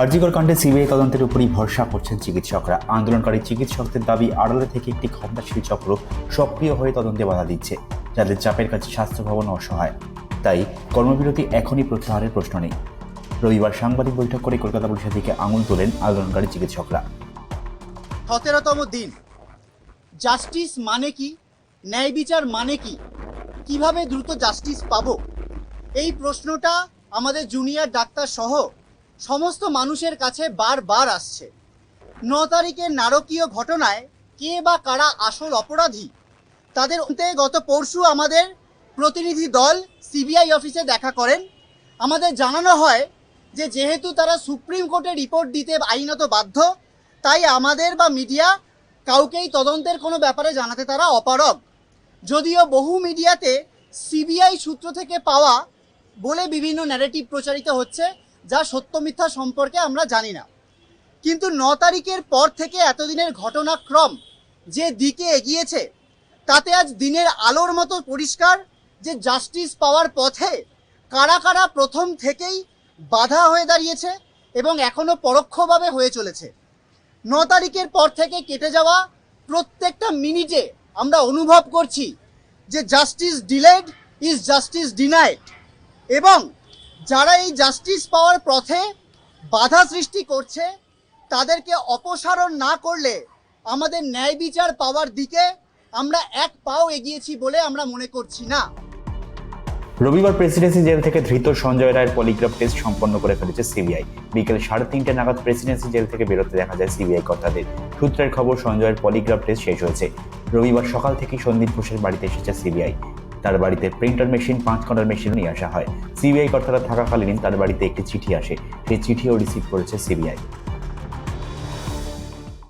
আরজিকর কাণ্ডে সিবিআই তদন্তের উপরই ভরসা করছেন চিকিৎসকরা। আন্দোলনকারী চিকিৎসকদের দাবি, আড়ালে থেকে একটি ক্ষমতাশীল চক্র সক্রিয় হয়ে তদন্তে বাধা দিচ্ছে, যাদের চাপের কাছে স্বাস্থ্য ভবন অসহায়। তাই কর্মবিরতি এখনই প্রত্যাহারের প্রশ্ন নেই। রবিবার সাংবাদিক বৈঠক করে কলকাতা পুলিশের দিকে আঙুল তোলেন আন্দোলনকারী চিকিৎসকরা। সতেরোতম দিন। জাস্টিস মানে কি? ন্যায় বিচার মানে কি? কীভাবে দ্রুত জাস্টিস পাবো? এই প্রশ্নটা আমাদের জুনিয়র ডাক্তার সহ সমস্ত মানুষের কাছে বারবার আসছে। ন তারিখের নারকীয় ঘটনায় কে বা কারা আসল অপরাধী, তাদের অন্তে গত পরশু আমাদের প্রতিনিধি দল সিবিআই অফিসে দেখা করেন। আমাদের জানানো হয় যে যেহেতু তারা সুপ্রিম কোর্টে রিপোর্ট দিতে আইনত বাধ্য, তাই আমাদের বা মিডিয়া কাউকেই তদন্তের কোনো ব্যাপারে জানাতে তারা অপারগ। যদিও বহু মিডিয়াতে সিবিআই সূত্র থেকে পাওয়া বলে বিভিন্ন ন্যারেটিভ প্রচারিত হচ্ছে যা সত্য মিথ্যা সম্পর্কে আমরা জানি না। কিন্তু ন তারিখের পর থেকে এতদিনের ঘটনাক্রম যে দিকে এগিয়েছে, তাতে আজ দিনের আলোর মতো পরিষ্কার যে জাস্টিস পাওয়ার পথে কারা কারা প্রথম থেকেই বাধা হয়ে দাঁড়িয়েছে এবং এখনও পরোক্ষভাবে হয়ে চলেছে। ন তারিখের পর থেকে কেটে যাওয়া প্রত্যেকটা মিনিটে আমরা অনুভব করছি যে justice delayed is justice denied এবং যারা এই জাস্টিস পাওয়ার পথে বাধা সৃষ্টি করছে, তাদেরকে অপসারণ না করলে আমাদের ন্যায় বিচার পাওয়ার দিকে আমরা এক পাও এগিয়েছি বলে আমরা মনে করছি না। রবিবার প্রেসিডেন্সি জেল থেকে ধৃত সঞ্জয় রায়ের পলিগ্রাফ টেস্ট সম্পন্ন করে ফেলেছে সিবিআই। বিকেল সাড়ে তিনটে নাগাদ প্রেসিডেন্সি জেল থেকে বেরোতে দেখা যায় সিবিআই কর্তাদের। সূত্রের খবর, সঞ্জয়ের পলিগ্রাফ টেস্ট শেষ হয়েছে। রবিবার সকাল থেকেই সন্দীপ ঘোষের বাড়িতে এসেছে সিবিআই। তার বাড়িতে প্রিন্টার মেশিন পাঁচ কর্নার মেশিন নিয়ে আসা হয়। সিবিআই কর্তারা থাকাকালীন তার বাড়িতে একটি চিঠি আসে। সেই চিঠিও রিসিভ করেছে সিবিআই